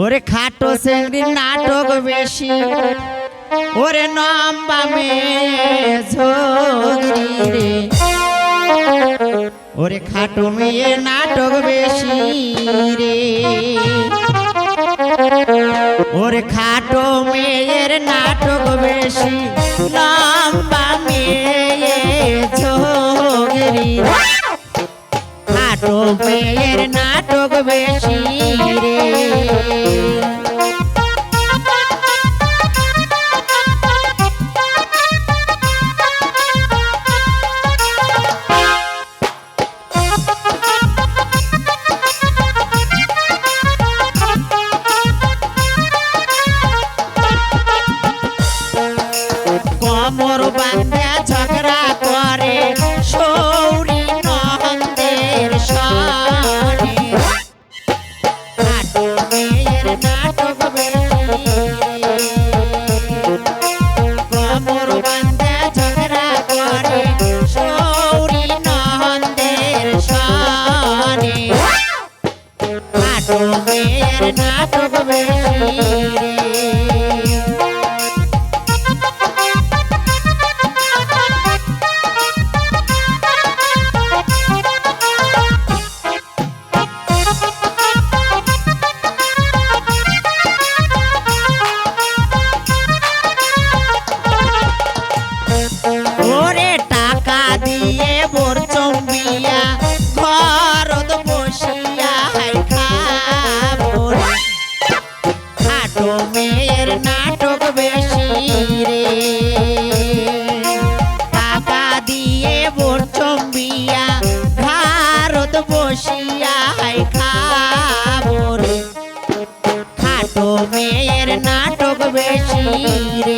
ওরে খাটো চেংড়ি নাটক বেশি, ওরে নম্বা ঝগড়ি রে। ওরে খাটো মেয়ে নাটক বেশি রে। ওরে খাটো মেয়ের নাটক বেশি লম্বা মেয়ে ঝগড়ি রে খাটো মেয়ের নাটক বেশি Ah. ঘরত বসিয়া হাই খাব রে। খাটো মেয়ের নাটক বেশি রে।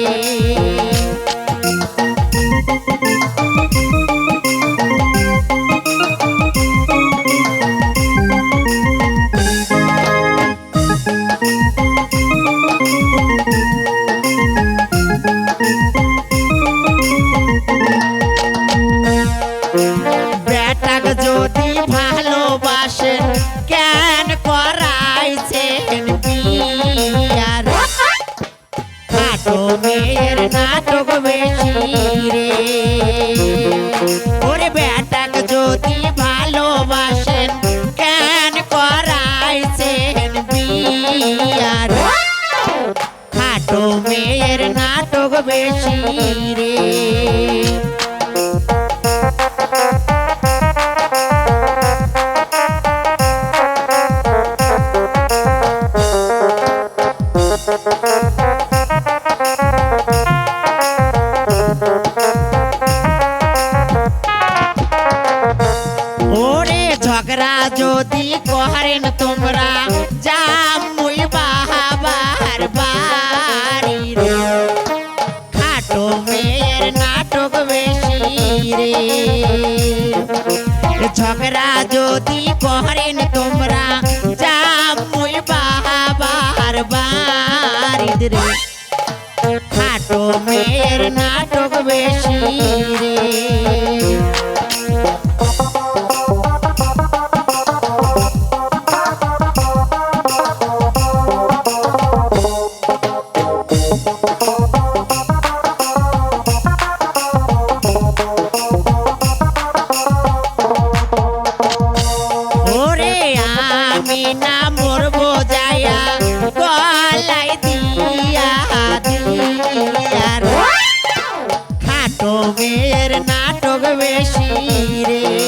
মেয়ের নাটক বেশি রে। ওরে বেটাক যদি ভালোবাসেন, কেন করাইছেন বিয়ার? খাটো মেয়ের নাটক বেশি ঝগড়া যদি করেন তোমরা জামুই বাহাবার বাড়ি রে। খাটো মেয়ের নাটক বেশি রে। দিয়া দিয়া রে। খাটো মেয়ের নাটক বেশি রে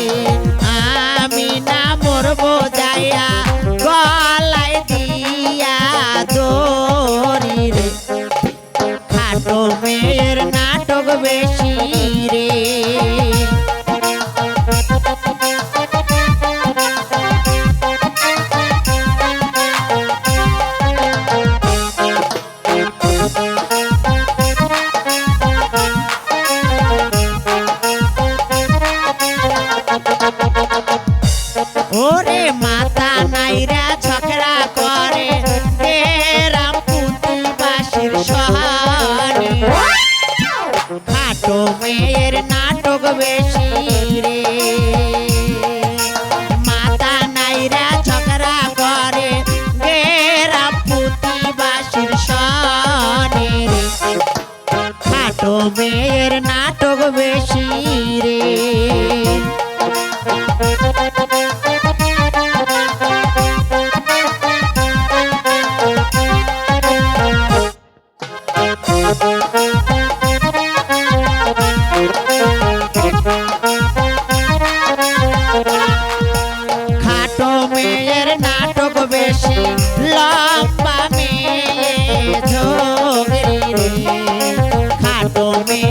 নাইরা ঝগড়া করে। এরাম পুতি সহানে। খাটো মেয়ের নাটক বেশি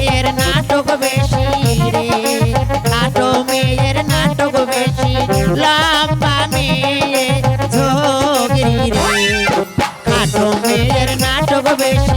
মেয়ের নাটক বেশি রে। খাটো মেয়ের নাটক বেশি, লম্বা মেয়ে ঝগড়ি রে। খাটো নাটক বেশি